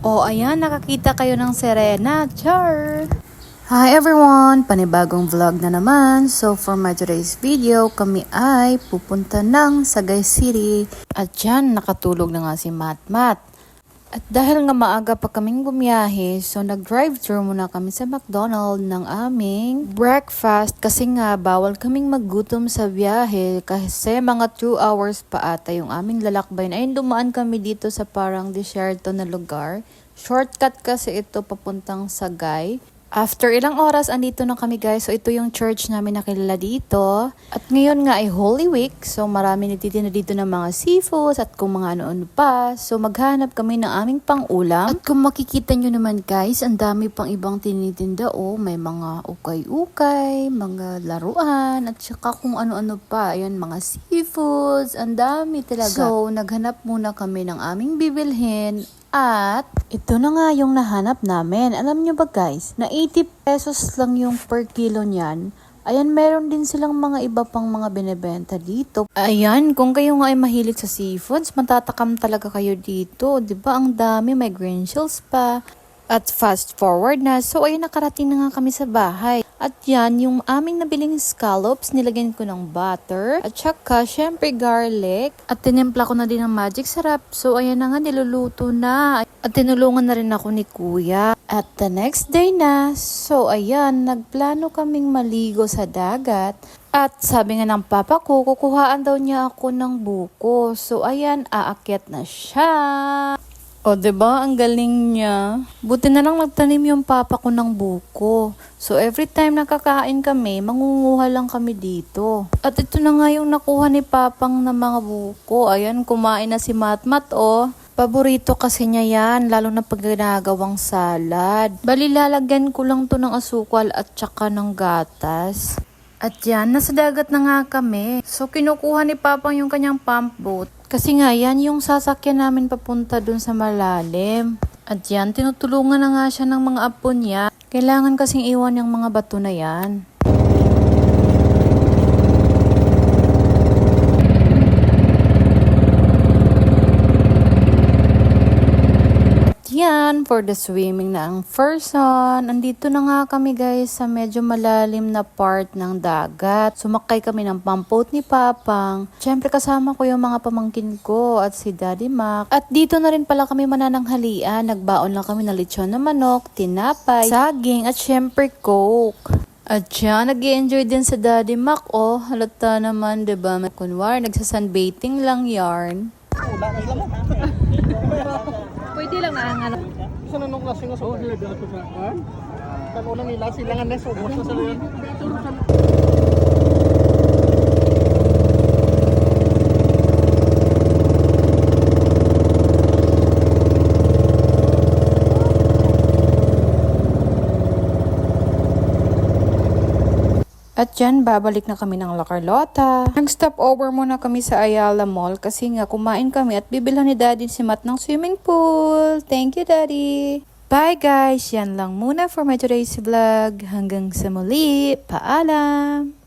O ayan, nakakita kayo ng Serena. Char! Hi everyone! Panibagong vlog na naman. So for my today's video, kami ay pupunta ng Sagay City. At dyan, nakatulog na nga si Mat Mat. At dahil nga maaga pa kaming bumiyahe, so nag-drive-thru muna kami sa McDonald ng aming breakfast kasi nga bawal kaming maggutom sa biyahe kasi mga 2 hours pa ata yung aming lalakbayin. Ayun, dumaan kami dito sa parang desierto na lugar. Shortcut kasi ito papuntang Sagay. After ilang oras, andito na kami guys. So, ito yung church namin na kilala dito. At ngayon nga ay Holy Week. So, marami nagtitinda dito ng mga seafoods at kung mga ano-ano pa. So, maghanap kami ng aming pang-ulam. At kung makikita nyo naman guys, ang dami pang ibang tinitinda. Oh, may mga ukay-ukay, mga laruan, at saka kung ano-ano pa. Ayan, mga seafoods. Ang dami talaga. So, naghanap muna kami ng aming bibilhin. At ito na nga yung nahanap namin. Alam nyo ba guys, na 80 pesos lang yung per kilo niyan. Ayan, meron din silang mga iba pang mga binebenta dito. Ayan, kung kayo nga ay mahilig sa seafoods, matatakam talaga kayo dito. 'Di ba Ang dami, may green shells pa. At fast forward na, so ayun nakarating na nga kami sa bahay. At yan, yung aming nabiling scallops, nilagyan ko ng butter. At saka, syempre garlic. At tinimpla ko na din ng magic sarap. So ayan na nga, niluluto na. At tinulungan na rin ako ni kuya. At the next day na, so ayan, nagplano kaming maligo sa dagat. At sabi nga ng papa ko, kukuhaan daw niya ako ng buko. So ayan, aakyat na siya. O, ba Ang galing niya. Buti na lang nagtanim yung papa ko ng buko. So, every time nakakain kami, mangunguha lang kami dito. At ito na nga yung nakuha ni papang na mga buko. Ayan, kumain na si Matmat, oh. Paborito kasi niya yan, lalo na pag ginagawang salad. Bali, lalagyan ko lang to ng asukal at tsaka ng gatas. At yan, nasa dagat na nga kami. So, kinukuha ni Papang yung kanyang pump boat. Kasi nga, yan yung sasakyan namin papunta dun sa malalim. At yan, tinutulungan na nga siya ng mga apo niya. Kailangan kasing iwan yung mga bato na yan. Yan, for the swimming na ang first one. Andito na nga kami guys sa medyo malalim na part ng dagat. Sumakay kami ng pampot ni Papang. Siyempre kasama ko yung mga pamangkin ko at si Daddy Mac. At dito na rin pala kami manananghalian. Nagbaon lang kami ng lechon na manok, tinapay, saging at siyempre coke. At siya, nag enjoy din sa Daddy Mac, oh. Halata naman, ba? Kunwar, nagsasunbaiting lang yarn. Pwede lang na ang ano. Isa na nung klase nga sa nila dato sa kan. Kan unang nila silangan na so boss sa At yan, babalik na kami ng La Carlota. Nag-stop over muna kami sa Ayala Mall kasi nga kumain kami at bibilhan ni Daddy si Matt ng swimming pool. Thank you, Daddy! Bye guys! Yan lang muna for my today's vlog. Hanggang sa muli. Paalam!